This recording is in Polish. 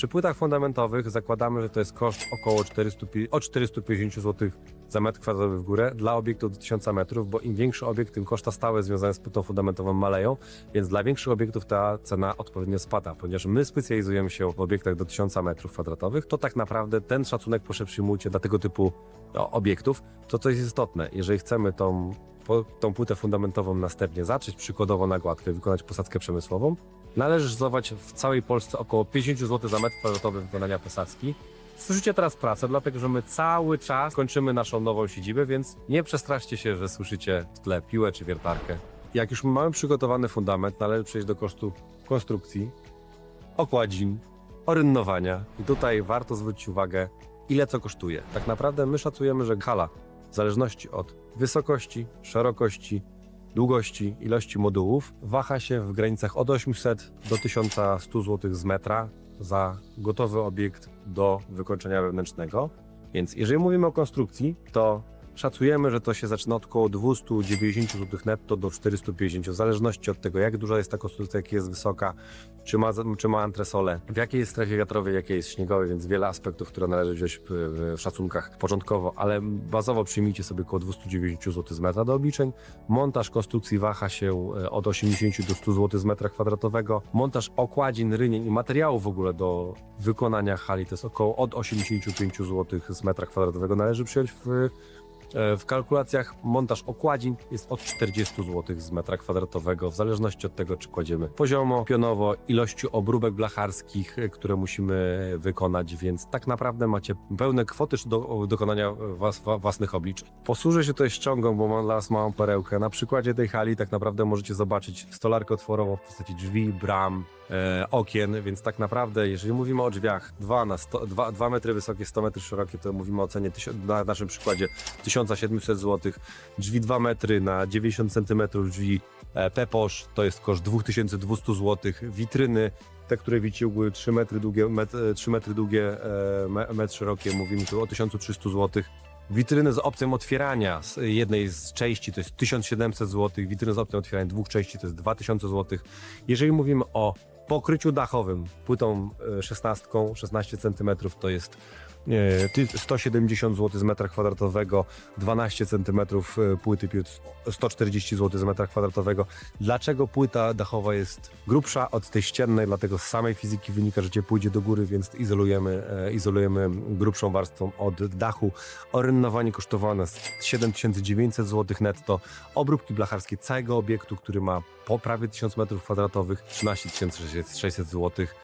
Przy płytach fundamentowych zakładamy, że to jest koszt około 400, pi- od 450 zł za metr kwadratowy w górę dla obiektów do 1000 metrów, bo im większy obiekt, tym koszta stałe związane z płytą fundamentową maleją, więc dla większych obiektów ta cena odpowiednio spada. Ponieważ my specjalizujemy się w obiektach do 1000 metrów kwadratowych, to tak naprawdę ten szacunek proszę przyjmujcie dla tego typu o, obiektów. To co jest istotne, jeżeli chcemy tą, tą płytę fundamentową następnie zacząć, przykładowo na gładkę, wykonać posadzkę przemysłową, należy szacować w całej Polsce około 50 zł za metr kwadratowy wykonania posadzki. Słyszycie teraz pracę, dlatego że my cały czas kończymy naszą nową siedzibę, więc nie przestraszcie się, że słyszycie w tle piłę czy wiertarkę. Jak już mamy przygotowany fundament, należy przejść do kosztu konstrukcji, okładzin, orynnowania. I tutaj warto zwrócić uwagę, ile co kosztuje. Tak naprawdę my szacujemy, że hala w zależności od wysokości, szerokości, długości, ilości modułów waha się w granicach od 800 do 1100 zł z metra za gotowy obiekt do wykończenia wewnętrznego. Więc jeżeli mówimy o konstrukcji, to szacujemy, że to się zaczyna od około 290 zł netto do 450, w zależności od tego, jak duża jest ta konstrukcja, jak jest wysoka, czy ma, czy ma antresolę, w jakiej jest strefie wiatrowej, jakiej jest śniegowej, więc wiele aspektów, które należy wziąć w, szacunkach początkowo, ale bazowo przyjmijcie sobie około 290 zł z metra do obliczeń. Montaż konstrukcji waha się e, od 80 do 100 zł z metra kwadratowego. Montaż okładzin, rynień i materiałów w ogóle do wykonania hali to jest około od 85 zł z metra kwadratowego. Należy przyjąć w W kalkulacjach montaż okładzin jest od 40 zł z metra kwadratowego, w zależności od tego, czy kładziemy poziomo, pionowo, ilości obróbek blacharskich, e, które musimy wykonać, więc tak naprawdę macie pełne kwoty do dokonania was, wa- własnych obliczeń. Posłużę się tutaj ściągą, bo mam dla was małą perełkę. Na przykładzie tej hali tak naprawdę możecie zobaczyć stolarkę otworową w postaci drzwi, bram, e, okien, więc tak naprawdę, jeżeli mówimy o drzwiach 2 na 100, 2, 2 metry wysokie, 100 metrów szerokie, to mówimy o cenie na naszym przykładzie 1700 zł. Drzwi 2 metry na 90 cm, drzwi e, Peposz to jest koszt 2200 zł. Witryny, te, które widziły 3 metry długie, met, 3 metry długie, e, me- metr szerokie, mówimy tu o 1300 zł. Witryny z opcją otwierania z jednej z części to jest 1700 zł, witryny z opcją otwierania dwóch części to jest 2000 zł. Jeżeli mówimy o pokryciu dachowym płytą e, 16, 16 cm to jest e, 170 zł z metra kwadratowego, 12 cm płyty piód 140 zł z metra kwadratowego. Dlaczego płyta dachowa jest grubsza od tej ściennej? Dlatego z samej fizyki wynika, że pójdzie do góry, więc izolujemy, e, izolujemy grubszą warstwą od dachu. Orynnowanie kosztowało nas 7900 zł netto. Obróbki blacharskie całego obiektu, który ma po prawie 1000 metrów kwadratowych, 13 600 zł.